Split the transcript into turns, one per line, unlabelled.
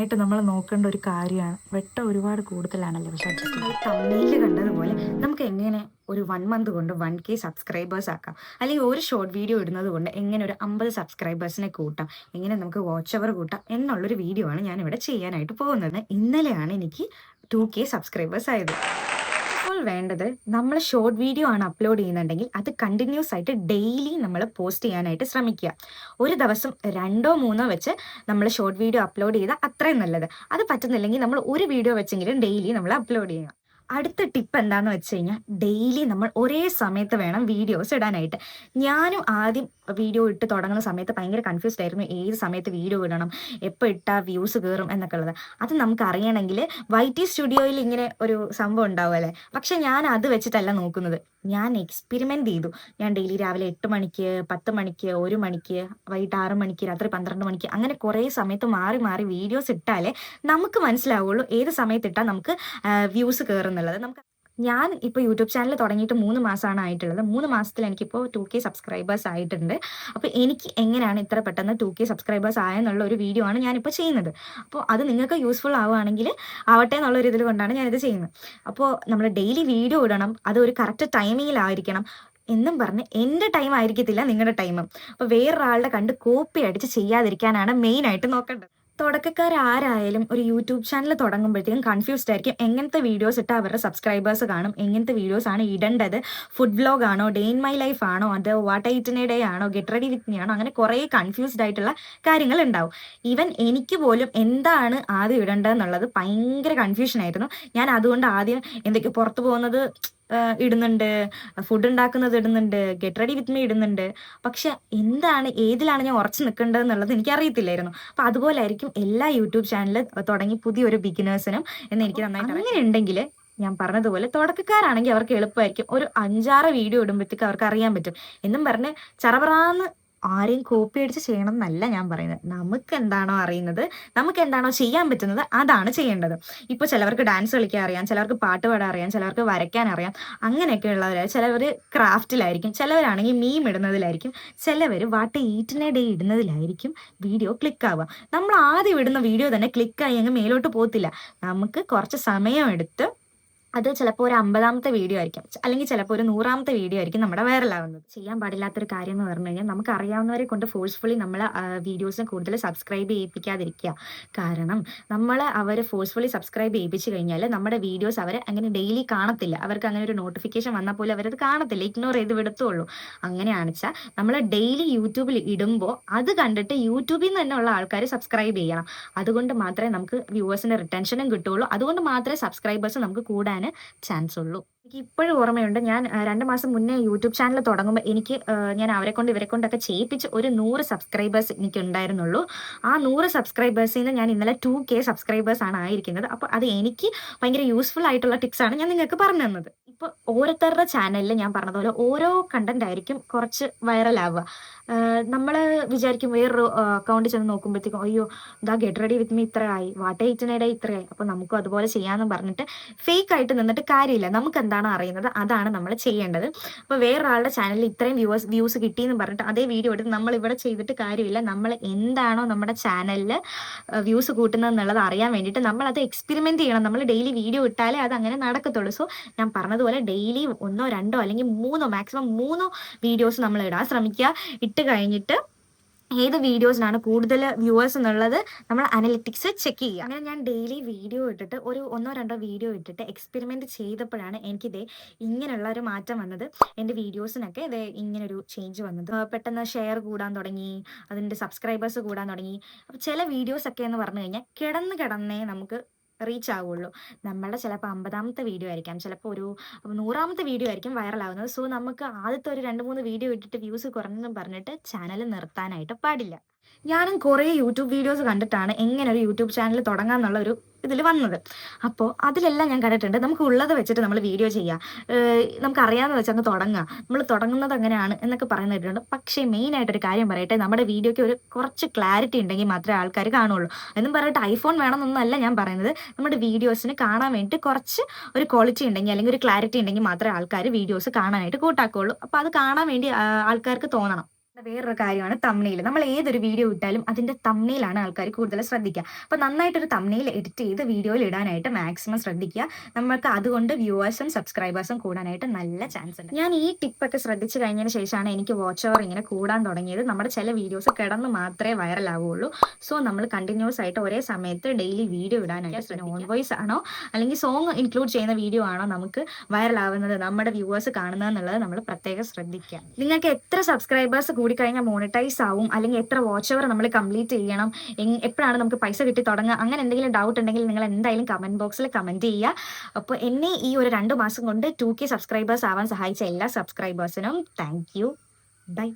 ആയിട്ട് നമ്മൾ നോക്കേണ്ട ഒരു കാര്യമാണ്. വെട്ടം ഒരുപാട് കൂടുതലാണല്ലോ പക്ഷെ
തമ്മിൽ കണ്ടതുപോലെ നമുക്ക് എങ്ങനെ ഒരു വൺ മന്ത് കൊണ്ട് വൺ കെ സബ്സ്ക്രൈബേഴ്സ് ആക്കാം? അല്ലെങ്കിൽ ഒരു ഷോർട്ട് വീഡിയോ ഇടുന്നത് കൊണ്ട് എങ്ങനെ ഒരു അമ്പത് സബ്സ്ക്രൈബേഴ്സിനെ കൂട്ടാം? എങ്ങനെ നമുക്ക് വാച്ച് അവർ കൂട്ടാം? എന്നുള്ളൊരു വീഡിയോ ആണ് ഞാൻ ഇവിടെ ചെയ്യാനായിട്ട് പോകുന്നത്. ഇന്നലെയാണ് എനിക്ക് ടു കെ സബ്സ്ക്രൈബേഴ്സ് ആയത്. വേണ്ടത് നമ്മൾ ഷോർട്ട് വീഡിയോ ആണ് അപ്ലോഡ് ചെയ്യുന്നുണ്ടെങ്കിൽ അത് കണ്ടിന്യൂസ് ആയിട്ട് ഡെയിലി നമ്മൾ പോസ്റ്റ് ചെയ്യാനായിട്ട് ശ്രമിക്കുക. ഒരു ദിവസം രണ്ടോ മൂന്നോ വെച്ച് നമ്മൾ ഷോർട്ട് വീഡിയോ അപ്ലോഡ് ചെയ്താൽ അത്രയും നല്ലത്. അത് പറ്റുന്നില്ലെങ്കിൽ നമ്മൾ ഒരു വീഡിയോ വെച്ചെങ്കിലും ഡെയിലി നമ്മൾ അപ്ലോഡ് ചെയ്യുക. അടുത്ത ടിപ്പ് എന്താന്ന് വെച്ച് കഴിഞ്ഞാൽ ഡെയിലി നമ്മൾ ഒരേ സമയത്ത് വേണം വീഡിയോസ് ഇടാനായിട്ട്. ഞാനും ആദ്യം വീഡിയോ ഇട്ട് തുടങ്ങുന്ന സമയത്ത് ഭയങ്കര കൺഫ്യൂസ്ഡ് ആയിരുന്നു ഏത് സമയത്ത് വീഡിയോ ഇടണം എപ്പോൾ ഇട്ടാൽ വ്യൂസ് കയറും എന്നൊക്കെ ഉള്ളത്. അത് നമുക്ക് അറിയണമെങ്കിൽ വൈ ടി സ്റ്റുഡിയോയിൽ ഇങ്ങനെ ഒരു സംഭവം ഉണ്ടാവുമല്ലേ പക്ഷെ ഞാൻ അത് വെച്ചിട്ടല്ല നോക്കുന്നത്. ഞാൻ എക്സ്പെരിമെന്റ് ചെയ്തു. ഞാൻ ഡെയിലി രാവിലെ എട്ട് മണിക്ക് പത്ത് മണിക്ക് ഒരു മണിക്ക് വൈകിട്ട് ആറ് മണിക്ക് രാത്രി പന്ത്രണ്ട് മണിക്ക് അങ്ങനെ കുറേ സമയത്ത് മാറി മാറി വീഡിയോസ് ഇട്ടാലേ നമുക്ക് മനസ്സിലാവുള്ളൂ ഏത് സമയത്ത് ഇട്ടാൽ നമുക്ക് വ്യൂസ് കയറുന്നുള്ളത് നമുക്ക് ഞാൻ ഇപ്പോൾ യൂട്യൂബ് ചാനൽ തുടങ്ങിയിട്ട് മൂന്ന് മാസമാണ് ആയിട്ടുള്ളത്. മൂന്ന് മാസത്തിൽ എനിക്കിപ്പോൾ ടു കെ സബ്സ്ക്രൈബേഴ്സ് ആയിട്ടുണ്ട്. അപ്പോൾ എനിക്ക് എങ്ങനെയാണ് ഇത്ര പെട്ടെന്ന് ടു കെ സബ്സ്ക്രൈബേഴ്സ് ആയെന്നുള്ള ഒരു വീഡിയോ ആണ് ഞാനിപ്പോൾ ചെയ്യുന്നത്. അപ്പോൾ അത് നിങ്ങൾക്ക് യൂസ്ഫുൾ ആവുകയാണെങ്കിൽ ആവട്ടെ എന്നുള്ള ഒരു ഇതിൽ കൊണ്ടാണ് ഞാനിത് ചെയ്യുന്നത്. അപ്പോൾ നമ്മൾ ഡെയിലി വീഡിയോ ഇടണം. അത് ഒരു കറക്റ്റ് ടൈമിങ്ങിലായിരിക്കണം എന്നും പറഞ്ഞ് എന്റെ ടൈം ആയിരിക്കത്തില്ല നിങ്ങളുടെ ടൈമും അപ്പോൾ വേറൊരാളുടെ കണ്ട് കോപ്പി അടിച്ച് ചെയ്യാതിരിക്കാനാണ് മെയിനായിട്ട് നോക്കേണ്ടത്. തുടക്കക്കാരാരായാലും ഒരു യൂട്യൂബ് ചാനൽ തുടങ്ങുമ്പോഴത്തേക്കും കൺഫ്യൂസ്ഡ് ആയിരിക്കും. എങ്ങനത്തെ വീഡിയോസ് ഇട്ട് അവരുടെ സബ്സ്ക്രൈബേഴ്സ് കാണും? എങ്ങനത്തെ വീഡിയോസ് ആണ് ഇടേണ്ടത്? ഫുഡ് വ്ലോഗ് ആണോ? ഡേ ഇൻ മൈ ലൈഫ് ആണോ? അത് what I eat in a day ആണോ? ഗെറ്റ് റെഡി വിത്ത് ആണോ? അങ്ങനെ കുറേ കൺഫ്യൂസ്ഡ് ആയിട്ടുള്ള കാര്യങ്ങൾ ഉണ്ടാവും. ഈവൻ എനിക്ക് പോലും എന്താണ് ആദ്യം ഇടേണ്ടതെന്നുള്ളത് ഭയങ്കര കൺഫ്യൂഷൻ ആയിരുന്നു. ഞാൻ അതുകൊണ്ട് ആദ്യം എന്തൊക്കെ പുറത്തു പോകുന്നത് ഇടുന്നുണ്ട്. ഫുഡ് ഉണ്ടാക്കുന്നത് ഇടുന്നുണ്ട്. ഗെറ്റ് റെഡി വിത്ത് മീ ഇടുന്നുണ്ട്. പക്ഷെ എന്താണ് ഏതിലാണ് ഞാൻ ഉറച്ചു നിൽക്കേണ്ടത് എന്നുള്ളത് എനിക്ക് അറിയത്തില്ലായിരുന്നു അപ്പൊ അതുപോലെ ആയിരിക്കും എല്ലാ യൂട്യൂബ് ചാനൽ തുടങ്ങി പുതിയൊരു ബിഗിനേഴ്സിനും എന്ന് എനിക്ക് നന്നായിട്ട് അങ്ങനെ ഉണ്ടെങ്കിൽ ഞാൻ പറഞ്ഞതുപോലെ തുടക്കക്കാരാണെങ്കിൽ അവർക്ക് എളുപ്പമായിരിക്കും. ഒരു അഞ്ചാറ് വീഡിയോ ഇടുമ്പോഴത്തേക്ക് അവർക്ക് അറിയാൻ പറ്റും. എന്നും പറഞ്ഞ് ചറപറാന്ന് ആരെയും കോപ്പി അടിച്ച് ചെയ്യണം എന്നല്ല ഞാൻ പറയുന്നത്. നമുക്ക് എന്താണോ അറിയുന്നത് നമുക്ക് എന്താണോ ചെയ്യാൻ പറ്റുന്നത് അതാണ് ചെയ്യേണ്ടത്. ഇപ്പോൾ ചിലവർക്ക് ഡാൻസ് കളിക്കാൻ അറിയാം ചിലവർക്ക് പാട്ട് പാടാൻ അറിയാം ചിലവർക്ക് വരയ്ക്കാൻ അറിയാം. അങ്ങനെയൊക്കെ ഉള്ളവർ ചിലവർ ക്രാഫ്റ്റിലായിരിക്കും ചിലവരാണെങ്കിൽ മീം ഇടുന്നതിലായിരിക്കും ചിലവർ what I eat in a day ഇടുന്നതിലായിരിക്കും video click ആവുക. നമ്മൾ ആദ്യം ഇടുന്ന വീഡിയോ തന്നെ ക്ലിക്കായി അങ്ങ് മേലോട്ട് പോകത്തില്ല. നമുക്ക് കുറച്ച് സമയം എടുത്ത് അത് ചിലപ്പോൾ ഒരു അമ്പതാമത്തെ വീഡിയോ ആയിരിക്കും. അല്ലെങ്കിൽ ചിലപ്പോൾ ഒരു നൂറാമത്തെ വീഡിയോ ആയിരിക്കും നമ്മുടെ വൈറലാവുന്നത്. ചെയ്യാൻ പാടില്ലാത്തൊരു കാര്യം എന്ന് പറഞ്ഞു കഴിഞ്ഞാൽ നമുക്ക് അറിയാവുന്നവരെ കൊണ്ട് ഫോഴ്സ്ഫുള്ളി നമ്മൾ വീഡിയോസിന് കൂടുതൽ സബ്സ്ക്രൈബ് ചെയ്യിപ്പിക്കാതിരിക്കുക. കാരണം നമ്മൾ അവർ ഫോഴ്സ്ഫുള്ളി സബ്സ്ക്രൈബ് ചെയ്യിപ്പിച്ച് കഴിഞ്ഞാൽ നമ്മുടെ വീഡിയോസ് അവർ അങ്ങനെ ഡെയിലി കാണത്തില്ല. അവർക്ക് അങ്ങനെ ഒരു നോട്ടിഫിക്കേഷൻ വന്നാൽ പോലും അവരത് കാണത്തില്ല. ഇഗ്നോർ ചെയ്ത് വിടത്തുള്ളൂ. അങ്ങനെയാണെന്ന് വെച്ചാൽ നമ്മൾ ഡെയിലി യൂട്യൂബിൽ ഇടുമ്പോൾ അത് കണ്ടിട്ട് യൂട്യൂബിൽ നിന്ന് തന്നെ ഉള്ള ആൾക്കാർ സബ്സ്ക്രൈബ് ചെയ്യണം. അതുകൊണ്ട് മാത്രമേ നമുക്ക് വ്യൂവേഴ്സിന്റെ റിട്ടൻഷനും കിട്ടുള്ളൂ അതുകൊണ്ട് മാത്രമേ സബ്സ്ക്രൈബേഴ്സ് നമുക്ക് കൂടാൻ ചാൻസ് ഉള്ളൂ. എനിക്ക് ഇപ്പോഴും ഓർമ്മയുണ്ട്. ഞാൻ രണ്ട് മാസം മുന്നേ യൂട്യൂബ് ചാനൽ തുടങ്ങുമ്പോൾ എനിക്ക് ഞാൻ അവരെ കൊണ്ട് ഇവരെ കൊണ്ടൊക്കെ ചെയ്യിപ്പിച്ച് ഒരു നൂറ് സബ്സ്ക്രൈബേഴ്സ് എനിക്ക് ഉണ്ടായിരുന്നുള്ളൂ ആ നൂറ് സബ്സ്ക്രൈബേഴ്സിൽ നിന്ന് ഞാൻ ഇന്നലെ ടു കെ സബ്സ്ക്രൈബേഴ്സ് ആണ് ആയിരിക്കുന്നത്. അപ്പോൾ അത് എനിക്ക് ഭയങ്കര യൂസ്ഫുൾ ആയിട്ടുള്ള ടിപ്സ് ആണ് ഞാൻ നിങ്ങൾക്ക് പറഞ്ഞു തന്നത്. ഇപ്പോൾ ഓരോരുത്തരുടെ ചാനലിൽ ഞാൻ പറഞ്ഞതുപോലെ ഓരോ കണ്ടന്റ് ആയിരിക്കും കുറച്ച് വൈറൽ ആവുക. നമ്മൾ വിചാരിക്കും വേറൊരു അക്കൗണ്ടിൽ ചെന്ന് നോക്കുമ്പോഴത്തേക്കും അയ്യോ ഇതാ ഗെറ്റ് റെഡി വിത്ത് മീ ഇത്ര ആയി. വാട്ട് എയ്റ്റിനിടെ ഇത്രയായി. അപ്പോൾ നമുക്കും അതുപോലെ ചെയ്യാമെന്ന് പറഞ്ഞിട്ട് ഫേക്ക് ആയിട്ട് നിന്നിട്ട് കാര്യമില്ല. നമുക്ക് എന്താണോ അറിയുന്നത്. അതാണ് നമ്മൾ ചെയ്യേണ്ടത്. അപ്പോൾ വേറൊരാളുടെ ചാനലിൽ ഇത്രയും വ്യൂസ് വ്യൂസ് കിട്ടിയെന്ന് പറഞ്ഞിട്ട് അതേ വീഡിയോ എടുത്ത് നമ്മൾ ഇവിടെ ചെയ്തിട്ട് കാര്യമില്ല. നമ്മൾ എന്താണോ നമ്മുടെ ചാനലിൽ വ്യൂസ് കൂട്ടുന്നത് എന്നുള്ളത് അറിയാൻ വേണ്ടിയിട്ട് നമ്മൾ അത് എക്സ്പെരിമെന്റ് ചെയ്യണം. നമ്മൾ ഡെയിലി വീഡിയോ ഇട്ടാലേ അത് അങ്ങനെ നടക്കത്തുള്ളൂ. സോ ഞാൻ പറഞ്ഞതുപോലെ ഡെയിലി ഒന്നോ രണ്ടോ അല്ലെങ്കിൽ മൂന്നോ മാക്സിമം മൂന്നോ വീഡിയോസ് നമ്മൾ ഇടാൻ ശ്രമിക്കുക. ഇട്ട് കഴിഞ്ഞിട്ട് ഏത് വീഡിയോസിനാണ് കൂടുതൽ വ്യൂവേഴ്സ് എന്നുള്ളത് നമ്മൾ അനലിറ്റിക്സ് ചെക്ക് ചെയ്യുക. അങ്ങനെ ഞാൻ ഡെയിലി വീഡിയോ ഇട്ടിട്ട് ഒരു ഒന്നോ രണ്ടോ വീഡിയോ ഇട്ടിട്ട് എക്സ്പെരിമെന്റ് ചെയ്തപ്പോഴാണ് എനിക്കിത് ഇങ്ങനെയുള്ള ഒരു മാറ്റം വന്നത്. എന്റെ വീഡിയോസിനൊക്കെ ഇത് ഇങ്ങനൊരു ചേഞ്ച് വന്നത്. പെട്ടെന്ന് ഷെയർ കൂടാൻ തുടങ്ങി അതിന്റെ സബ്സ്ക്രൈബേഴ്സ് കൂടാൻ തുടങ്ങി. അപ്പോൾ ചില വീഡിയോസൊക്കെ എന്ന് പറഞ്ഞു കഴിഞ്ഞാൽ കിടന്ന് കിടന്നേ നമുക്ക് റീച്ച് ആവുള്ളൂ നമ്മളുടെ ചിലപ്പോൾ അമ്പതാമത്തെ വീഡിയോ ആയിരിക്കാം. ചിലപ്പോൾ ഒരു നൂറാമത്തെ വീഡിയോ ആയിരിക്കും വൈറലാവുന്നത്. സോ നമുക്ക് ആദ്യത്തെ ഒരു രണ്ട് മൂന്ന് വീഡിയോ ഇട്ടിട്ട് വ്യൂസ് കുറഞ്ഞെന്ന് പറഞ്ഞിട്ട് ചാനൽ നിർത്താനായിട്ട് പാടില്ല. ഞാനും കുറേ യൂട്യൂബ് വീഡിയോസ് കണ്ടിട്ടാണ് എങ്ങനെ ഒരു യൂട്യൂബ് ചാനൽ തുടങ്ങാന്നുള്ള ഒരു ഇതിൽ വന്നത്. അപ്പോൾ അതിലെല്ലാം ഞാൻ കണ്ടിട്ടുണ്ട്. നമുക്ക് ഉള്ളത് വെച്ചിട്ട് നമ്മൾ വീഡിയോ ചെയ്യാം. നമുക്കറിയാമെന്ന് നമുക്ക് അറിയാവുന്ന വെച്ച് അങ്ങ് തുടങ്ങുക നമ്മൾ തുടങ്ങുന്നത് അങ്ങനെയാണ് എന്നൊക്കെ പറയുന്ന കേട്ടിട്ടുണ്ട് പക്ഷേ മെയിൻ ആയിട്ടൊരു കാര്യം പറയട്ടെ. നമ്മുടെ വീഡിയോയ്ക്ക് ഒരു കുറച്ച് ക്ലാരിറ്റി ഉണ്ടെങ്കിൽ മാത്രമേ ആൾക്കാർ കാണുള്ളൂ. എന്നും പറഞ്ഞിട്ട് ഐഫോൺ വേണമെന്നൊന്നല്ല ഞാൻ പറയുന്നത്. നമ്മുടെ വീഡിയോസിന് കാണാൻ വേണ്ടി കുറച്ച് ഒരു ക്വാളിറ്റി ഉണ്ടെങ്കിൽ അല്ലെങ്കിൽ ഒരു ക്ലാരിറ്റി ഉണ്ടെങ്കിൽ മാത്രമേ ആൾക്കാർ വീഡിയോസ് കാണാനായിട്ട് കൂട്ടാക്കുള്ളൂ. അപ്പോൾ അത് കാണാൻ വേണ്ടി ആൾക്കാർക്ക് തോന്നണം. വേറൊരു കാര്യമാണ് തമ്മിൽ നമ്മൾ ഏതൊരു വീഡിയോ ഇട്ടാലും അതിന്റെ തമ്മിലാണ് ആൾക്കാർ കൂടുതൽ ശ്രദ്ധിക്കുക. അപ്പൊ നന്നായിട്ടൊരു തമ്മിൽ എഡിറ്റ് ചെയ്ത് വീഡിയോയിൽ ഇടാനായിട്ട് മാക്സിമം ശ്രദ്ധിക്കുക. നമുക്ക് അതുകൊണ്ട് വ്യൂവേഴ്സും സബ്സ്ക്രൈബേഴ്സും കൂടാനായിട്ട് നല്ല ചാൻസ് ഉണ്ട്. ഞാൻ ഈ ടിപ്പൊക്കെ ശ്രദ്ധിച്ചു കഴിഞ്ഞതിന് ശേഷമാണ് എനിക്ക് വാച്ച് ഓവർ ഇങ്ങനെ കൂടാൻ തുടങ്ങിയത്. നമ്മുടെ ചില വീഡിയോസ് കിടന്ന് മാത്രമേ വൈറലാവുള്ളൂ സോ നമ്മൾ കണ്ടിന്യൂസ് ആയിട്ട് ഒരേ സമയത്ത് ഡെയിലി വീഡിയോ ഇടാനായിട്ട് ഓൺ വോയിസ് ആണോ? അല്ലെങ്കിൽ സോങ് ഇൻക്ലൂഡ് ചെയ്യുന്ന വീഡിയോ ആണോ നമുക്ക് വൈറലാവുന്നത് നമ്മുടെ വ്യൂവേഴ്സ് കാണുന്നത് എന്നുള്ളത് നമ്മൾ പ്രത്യേകം ശ്രദ്ധിക്കുക. നിങ്ങൾക്ക് എത്ര സബ്സ്ക്രൈബേഴ്സ് കൂടിക്കഴിഞ്ഞാൽ മോണിറ്റൈസ് ആവും. അല്ലെങ്കിൽ എത്ര വാച്ച് അവർ നമ്മൾ കംപ്ലീറ്റ് ചെയ്യണം. എപ്പോഴാണ് നമുക്ക് പൈസ കിട്ടി തുടങ്ങുക അങ്ങനെ എന്തെങ്കിലും ഡൗട്ട് ഉണ്ടെങ്കിൽ നിങ്ങൾ എന്തായാലും കമന്റ് ബോക്സിൽ കമന്റ് ചെയ്യുക. അപ്പോൾ എന്നെ ഈ ഒരു രണ്ട് മാസം കൊണ്ട് ടു കെ സബ്സ്ക്രൈബേഴ്സ് ആവാൻ സഹായിച്ച എല്ലാ സബ്സ്ക്രൈബേഴ്സിനും താങ്ക് യു ബൈ